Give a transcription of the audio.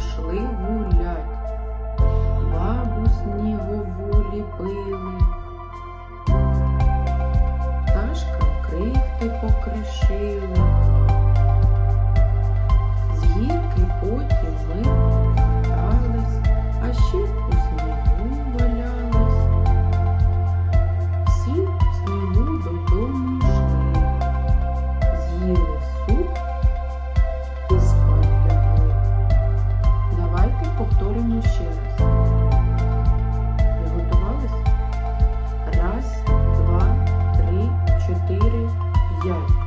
пішли гулять, бабу снігову пили, пташкам кривти покришили. yeah.